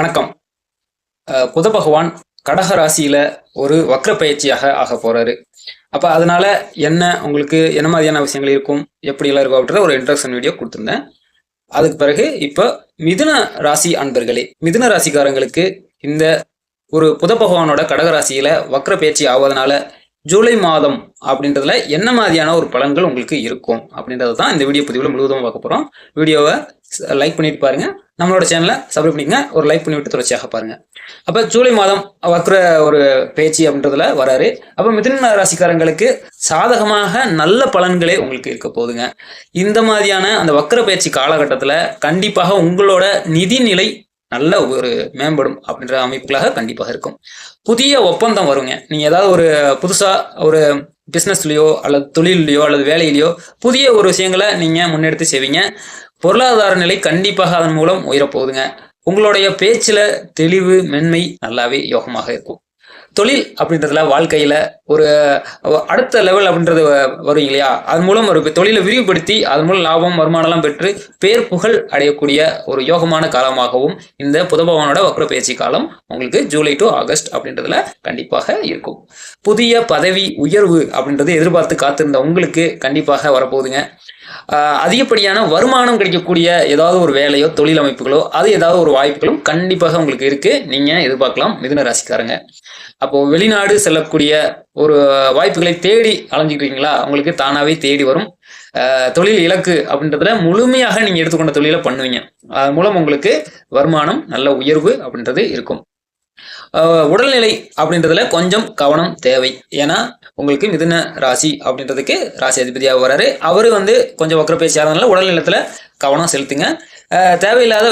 வணக்கம். புத பகவான் கடக ராசியில ஒரு வக்ர பயிற்சியாக ஆக போறாரு. அப்ப அதனால என்ன உங்களுக்கு என்ன மாதிரியான விஷயங்கள் இருக்கும் எப்படி எல்லாம் இருக்கும் அப்படின்ற ஒரு இன்ட்ரக்ஷன் வீடியோ கொடுத்துருந்தேன். அதுக்கு பிறகு இப்போ மிதுன ராசி அன்பர்களே மிதுன ராசிக்காரங்களுக்கு இந்த ஒரு புத பகவானோட கடக ராசியில வக்ர பயிற்சி ஆவதனால ஜூலை மாதம் அப்படின்றதுல என்ன மாதிரியான ஒரு பலன்கள் உங்களுக்கு இருக்கும் அப்படின்றது தான் இந்த வீடியோ பதிவில் முழுவதும் பார்க்க போறோம். வீடியோவை லைக் பண்ணிட்டு பாருங்க. நம்மளோட சேனலை சப்ஸ்கிரைப் பண்ணிக்கங்க. ஒரு லைக் பண்ணி விட்டு தொடர்ச்சியாக பாருங்க. அப்போ ஜூலை மாதம் வக்ர ஒரு பேச்சு அப்படின்றதுல வராரு. அப்போ மிதுன ராசிக்காரங்களுக்கு சாதகமாக நல்ல பலன்களே உங்களுக்கு இருக்க போகுதுங்க. இந்த மாதிரியான அந்த வக்ர பயிற்சி காலகட்டத்தில் கண்டிப்பாக உங்களோட நிதிநிலை நல்ல ஒரு மேம்படும் அப்படின்ற அமைப்புகளாக கண்டிப்பாக இருக்கும். புதிய ஒப்பந்தம் வருங்க. நீங்க ஏதாவது ஒரு புதுசாக ஒரு பிஸ்னஸ்லையோ அல்லது தொழிலையோ அல்லது வேலையிலையோ புதிய ஒரு விஷயங்களை நீங்கள் முன்னெடுத்து செய்வீங்க. பொருளாதார நிலை கண்டிப்பாக அதன் மூலம் உயரப்போகுதுங்க. உங்களுடைய பேச்சில் தெளிவு மென்மை நல்லாவே யோகமாக இருக்கும். தொழில் அப்படின்றதுல வாழ்க்கையில ஒரு அடுத்த லெவல் அப்படின்றது வரும் இல்லையா? அதன் மூலம் ஒரு தொழிலை விரிவுபடுத்தி அதன் மூலம் லாபம் வருமானம்லாம் பெற்று பேர் புகழ் அடையக்கூடிய ஒரு யோகமான காலமாகவும் இந்த புதபவனோட வக்ர பயிற்சி காலம் உங்களுக்கு ஜூலை டு ஆகஸ்ட் அப்படின்றதுல கண்டிப்பாக இருக்கும். புதிய பதவி உயர்வு அப்படின்றது எதிர்பார்த்து காத்திருந்த உங்களுக்கு கண்டிப்பாக வரப்போகுதுங்க. அதிகப்படியான வருமானம் கிடைக்கக்கூடிய ஏதாவது ஒரு வேலையோ தொழில் அமைப்புகளோ அது ஏதாவது ஒரு வாய்ப்புகளும் கண்டிப்பாக உங்களுக்கு இருக்கு. நீங்க எதிர்பார்க்கலாம் மிதுன ராசிக்காரங்க. அப்போ வெளிநாடு செல்லக்கூடிய ஒரு வாய்ப்புகளை தேடி அலைஞ்சிக்கிறீங்களா? உங்களுக்கு தானாவே தேடி வரும். தொழில் இலக்கு அப்படின்றதுல முழுமையாக நீங்க எடுத்துக்கொண்ட தொழிலை பண்ணுவீங்க. அது மூலம் உங்களுக்கு வருமானம் நல்ல உயர்வு அப்படின்றது இருக்கும். உடல்நிலை அப்படின்றதுல கொஞ்சம் கவனம் தேவை. ஏன்னா உங்களுக்கு மிதுன ராசி அப்படின்றதுக்கு ராசி அதிபதியாக வராரு. அவர் வந்து கொஞ்சம் வக்கர பேசியாதனால நிலத்தில் கவனம் செலுத்துங்க. தேவையில்லாத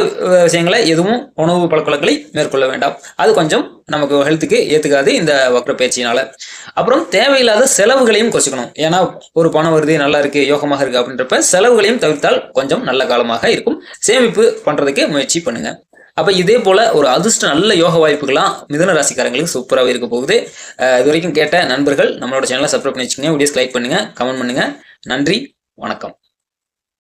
விஷயங்களை எதுவும் உணவு பழக்கங்களை மேற்கொள்ள வேண்டாம். அது கொஞ்சம் நமக்கு ஹெல்த்துக்கு ஏற்றுக்காது இந்த வக்ர பயிற்சியினால அப்புறம் தேவையில்லாத செலவுகளையும் குறைச்சிக்கணும். ஏன்னா ஒரு பணம் வருது நல்லா இருக்கு யோகமாக இருக்கு அப்படின்றப்ப செலவுகளையும் தவிர்த்தால் கொஞ்சம் நல்ல காலமாக இருக்கும். சேமிப்பு பண்ணுறதுக்கு முயற்சி பண்ணுங்கள் அப்போ இதே போல் ஒரு அதிர்ஷ்ட நல்ல யோக வாய்ப்புகள்லாம் மிதன ராசிக்காரங்களுக்கு சூப்பராகவே இருக்க போகுது. இது வரைக்கும் கேட்ட நண்பர்கள் நம்மளோட சேனலை சப்ஸ்கிரைப் பண்ணி வச்சுக்கோங்க. வீடியோஸ் லைக் பண்ணுங்கள் கமெண்ட் பண்ணுங்கள் நன்றி வணக்கம்.